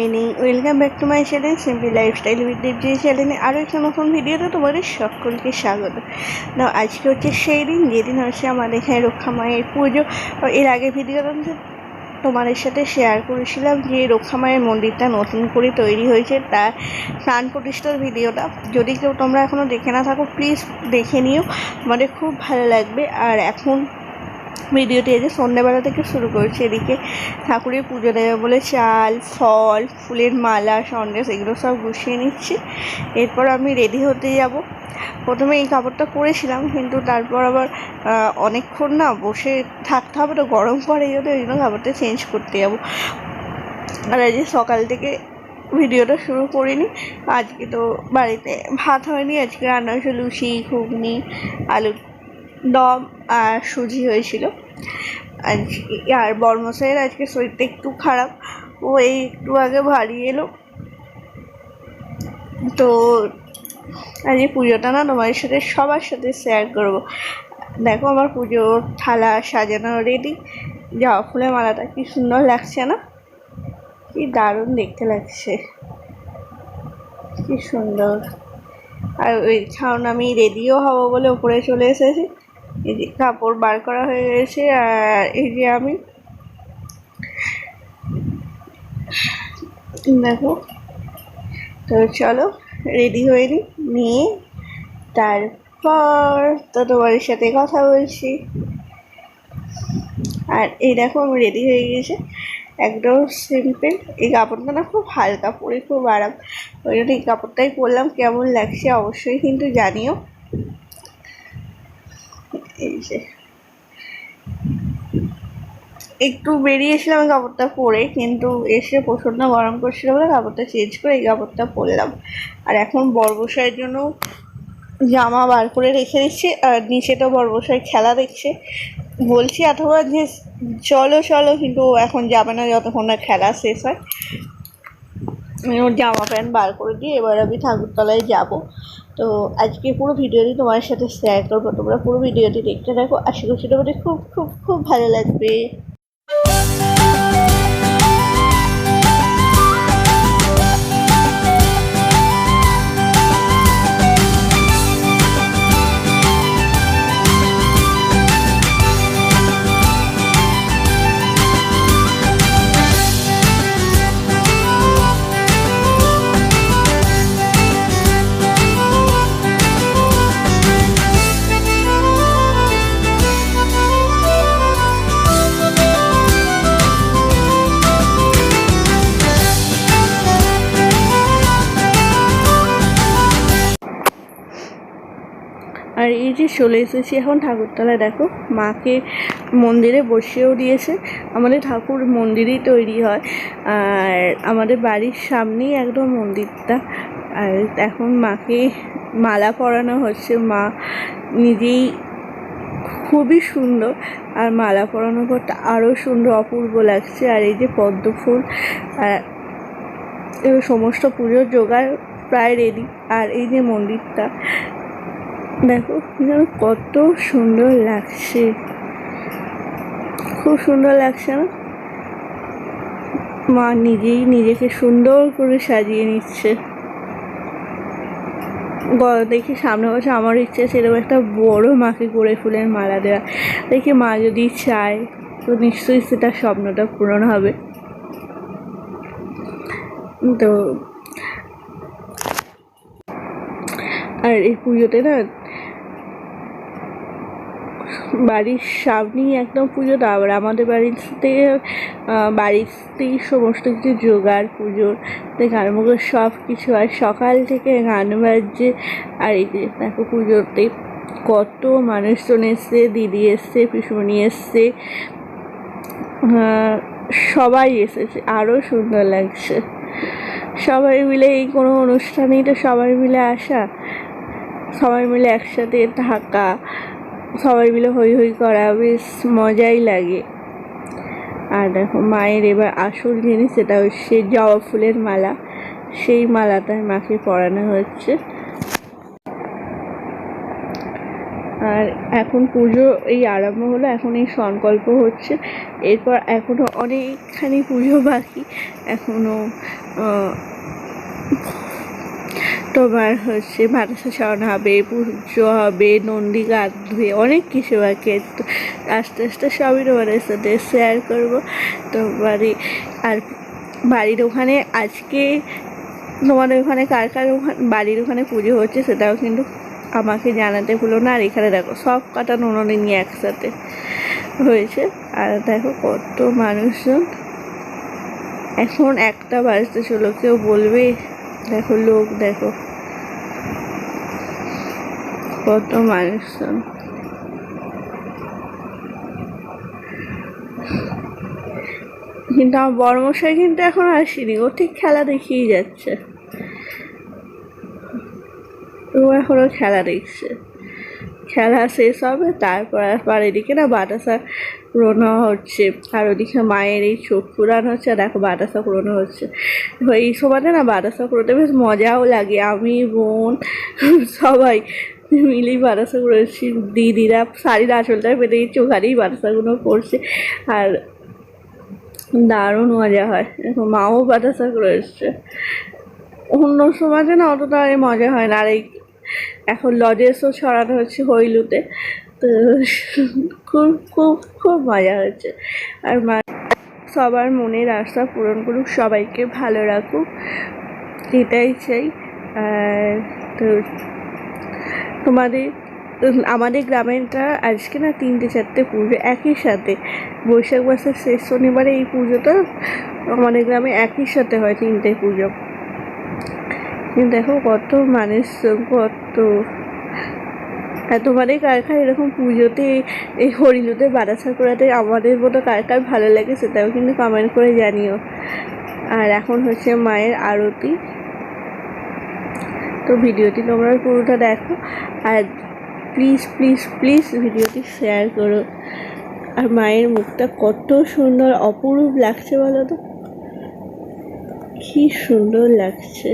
Mini welcome back to my channel simply lifestyle with Debji চ্যানেলে আরও একটা নতুন ভিডিওতে তোমাদের সকলকে স্বাগত। না আজকে হচ্ছে সেই দিন, যেদিন হচ্ছে আমাদের এখানে রক্ষা মায়ের পুজো। এর আগে ভিডিওটা তোমাদের সাথে শেয়ার করেছিলাম যে রক্ষা মায়ের মন্দিরটা নতুন করে তৈরি হয়েছে, তার প্রাণ প্রতিষ্ঠার ভিডিওটা। যদি কেউ তোমরা এখনও দেখে না থাকো প্লিজ দেখে নিও। আমাদের খুব ভালো লাগবে। আর এখন ভিডিওটি এই যে সন্ধ্যেবেলা থেকে শুরু করছে। এদিকে ঠাকুরের পুজো দেবে বলে চাল, ফল, ফুলের মালা, সন্দেশ, এগুলো সব গুছিয়ে নিচ্ছি। এরপর আমি রেডি হতে যাব। প্রথমে এই কাপড়টা পরেছিলাম, কিন্তু তারপর আবার অনেকক্ষণ না বসে থাকতে হবে তো, গরম পড়ে জন্য ওই জন্য কাপড়টা চেঞ্জ করতে যাব। আর এই যে সকাল থেকে ভিডিওটা শুরু করিনি, আজকে তো বাড়িতে ভাত হয়নি, আজকে রান্না হয়েছে লুচি, ঘুগনি, আলু দম আর সুজি হয়েছিল। আজকে আর বর্মশাইয়ের আজকে শরীরটা একটু খারাপ। ও এই একটু আগে বাড়ি এলো। তো আজকে পুজোটা না তোমাদের সাথে, সবার সাথে শেয়ার করব। দেখো আমার পুজোর থালা সাজানো রেডি জবা ফুলের মালাটা কি সুন্দর লাগছে না? কি দারুণ দেখতে লাগছে। কি সুন্দর। আর ওই ছাউন আমি রেডিও হব বলে উপরে চলে এসেছি। এই যে কাপড় বার করা হয়ে গেছে, আর এই যে আমি। দেখো, তো চলো রেডি হয়ে নিই নিয়ে তারপর তো তোমার সাথে কথা বলছি। আর এই দেখো, আমি রেডি হয়ে গেছি। একদম সিম্পল এই কাপড়টা না খুব হালকা, পরে খুব আরাম। ওই জন্য এই কাপড়টাই পরলাম, কেমন লাগছে অবশ্যই কিন্তু জানিও। এই যে। একটু বেরিয়েছিলাম কাপড়টা পরে, কিন্তু এসে প্রচণ্ড গরম করছিল বলে কাপড়টা চেঞ্জ করে এই কাপড়টা পরলাম। আর এখন বর্বসাইয়ের জন্য জামা বার করে রেখে দিচ্ছি, আর নিচে তো বর্বসাই খেলা দেখছে। বলছি অথবা যে চলো চলো। কিন্তু এখন যাবে না, যতক্ষণ না খেলা শেষ হয়। ওর জামা প্যান্ট বার করে দিয়ে এবার আমি ঠাকুরতলায় যাব। তো আজকে পুরো ভিডিওটি তোমার সাথে শেয়ার করব। তোমরা পুরো ভিডিওটি দেখতে থাকো। আশা করছি তোমাদের খুব খুব খুব ভালো লাগবে। আর এই যে চলে এসেছি এখন ঠাকুরতলায়, দেখো মাকে মন্দিরে বসিয়েও দিয়েছে। আমাদের ঠাকুর মন্দিরেই তৈরি হয়। আর আমাদের বাড়ির সামনেই একদম মন্দিরটা। আর এখন মাকে মালা পরানো হচ্ছে। মা নিজেই খুবই সুন্দর। আর মালা পরানোর পরটা আরও সুন্দর, অপূর্ব লাগছে। আর এই যে পদ্ম ফুল সমস্ত পুজোর জোগাড় প্রায় রেডি আর এই যে মন্দিরটা দেখো কত সুন্দর লাগছে। খুব সুন্দর লাগছে না? মা নিজেই নিজেকে সুন্দর করে সাজিয়ে নিচ্ছে। দেখি সামনে বছর আমার ইচ্ছে সেরকম একটা বড় মাকে করে ফুলের মালা দেওয়া। দেখি মা যদি চায়, তো নিশ্চয়ই সেটা স্বপ্নটা পূরণ হবে। তো, আর এই পুজোতে না বাড়ির সামনেই একদম পুজো আবার আমাদের বাড়িতে বাড়িতেই সমস্ত কিছু জোগাড় পুজোর আরম্ভ করে সব কিছু আর সকাল থেকে গান বাজছে, আর এই যে দেখো পুজোতে কত মানুষজন এসছে, দিদি এসছে, পিসুমণি এসছে সবাই এসেছে আরও সুন্দর লাগছে। সবাই মিলে এই কোনো অনুষ্ঠানেই তো সবাই মিলে আসা, সবাই মিলে একসাথে থাকা সবাই মিলে হই হই করা বেশ মজাই লাগে। আর দেখো মায়ের এবার আসল জিনিস সেটা হচ্ছে জবা ফুলের মালা। সেই মালাটা মাকে পরানো হচ্ছে। আর এখন পুজো এই আরম্ভ হলো, এখন এই সংকল্প হচ্ছে। এরপর এখনও অনেকখানি পুজো বাকি। এখনও তোমার হচ্ছে মানসা ছড়ানো হবে, পুজো হবে, নন্দী গান ধুয়ে অনেক কিছু বাকি তো আস্তে আস্তে সবই তোমাদের সাথে শেয়ার করব। তোমারই আর বাড়ির ওখানে আজকে তোমাদের ওখানে কার কার ওখানে, বাড়ির ওখানে পুজো হচ্ছে সেটাও কিন্তু আমাকে জানাতে ভুলো না। আর এখানে দেখো, সব কাটা নুননি নিয়ে একসাথে হয়েছে। আর দেখো কত মানুষজন। এখন একটা বাজতে চলো কেউ বলবে দেখো লোক, দেখো। কত মানুষজন। কিন্তু আমার বড়মশাই কিন্তু এখন আসেনি। ও ঠিক খেলা দেখিয়ে যাচ্ছে। ও এখনও খেলা দেখছে। খেলা শেষ হবে, তারপর আর এদিকে না বাতাসা পুরোনো হচ্ছে। আর ওদিকে মায়ের এই চোখ পুরানো হচ্ছে, আর দেখো বাতাসা পুরোনো হচ্ছে। এই সময়টা না বাতাসা পুরোতে বেশ মজাও লাগে। আমি, বোন, সবাই মিলেই বাতাসা করেছি দিদিরা, শাড়ির আঁচলটা পেতে দিচ্ছে, ওখানেই বাতাসাগুলো পড়ছে। আর দারুণ মজা হয়। এখন মাও বাতাসা করে এসছে অন্য সমাজে না অতটা মজা হয় না। আর এই এখন লজেসও ছড়ানো হচ্ছে হইলুতে। তো খুব খুব খুব মজা হচ্ছে। আর মা, সবার মনের আশা পূরণ করুক, সবাইকে ভালো রাখুক। এটাই চাই। আর তো তোমাদের, আমাদের গ্রামেরটা আজকে না তিনটে, চারটে পুজো একই সাথে। বৈশাখ মাসের শেষ শনিবারে এই পুজোটা আমাদের গ্রামে একই সাথে হয় তিনটে পুজো। দেখো কত মানুষ কত তোমাদের কার এরকম পুজোতে, এই হরিলুতে বারাসা করাতে আমাদের মতো কার ভালো লাগে সেটাও কিন্তু কমেন্ট করে জানিও। আর এখন হচ্ছে মায়ের আরতি। তো ভিডিওটি তোমরা পুরোটা দেখো আর প্লিজ প্লিজ প্লিজ ভিডিওটি শেয়ার করো। আর মায়ের মুখটা কত সুন্দর, অপরূপ লাগছে বলো তো? কী সুন্দর লাগছে।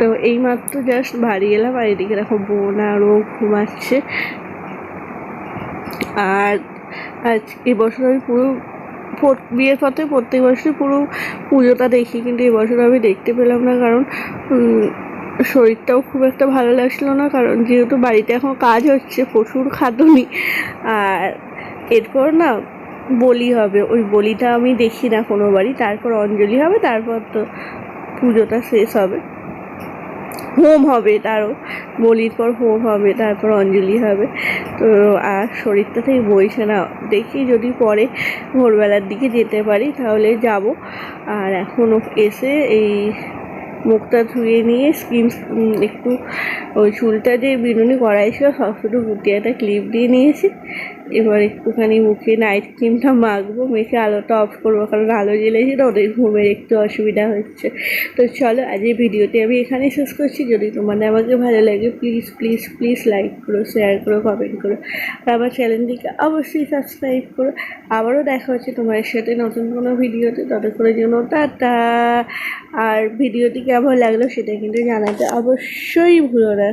তো এইমাত্র জাস্ট বাড়ি এলাম আর এদিকে দেখো বোন আরও ঘুমাচ্ছে। আর আজ এবছর আমি পুরো বিয়ের পর থেকে প্রত্যেক বছরই পুরো পুজোটা দেখি, কিন্তু এবছর আমি দেখতে পেলাম না কারণ শরীরটাও খুব একটা ভালো লাগছিল না কারণ যেহেতু বাড়িতে এখন কাজ হচ্ছে, প্রচুর খাটুনি। আর এরপর না বলি হবে, ওই বলিটা আমি দেখি না কোনো বাড়ি তারপর অঞ্জলি হবে, তারপর তো পুজোটা শেষ হবে। হোম হবে তারও। বলির পর হোম হবে, তারপর অঞ্জলি হবে। তো, আর শরীরটা থেকে বইছে না। দেখি যদি পরে ভোরবেলার দিকে যেতে পারি, তাহলে যাব। আর এখনও এসে এই মুখটা ধুয়ে নিয়ে স্কিন একটু ওই চুলটা যে বিনুনি করাই ছিল সব শুধু গুটিয়ে একটা ক্লিপ দিয়ে নিয়েছি। এবার একটুখানি মুখে নাইট ক্রিমটা মাখবো, মেখে আলোটা অফ করব, কারণ আলো জ্বেলেছি তো ওদের ঘুমের একটু অসুবিধা হচ্ছে। তো চলো, আজ এই ভিডিওটি আমি এখানেই শেষ করছি। যদি তোমাদের আমাকে ভালো লাগে প্লিজ প্লিজ প্লিজ লাইক করো শেয়ার করো কমেন্ট করো। আর আমার চ্যানেলটিকে অবশ্যই সাবস্ক্রাইব করো। আবারও দেখা হচ্ছে তোমার সাথে নতুন কোনো ভিডিওতে। ততক্ষণের জন্য টাটা। আর ভিডিওটি কেমন লাগল সেটা কিন্তু জানাতে অবশ্যই ভুলো না।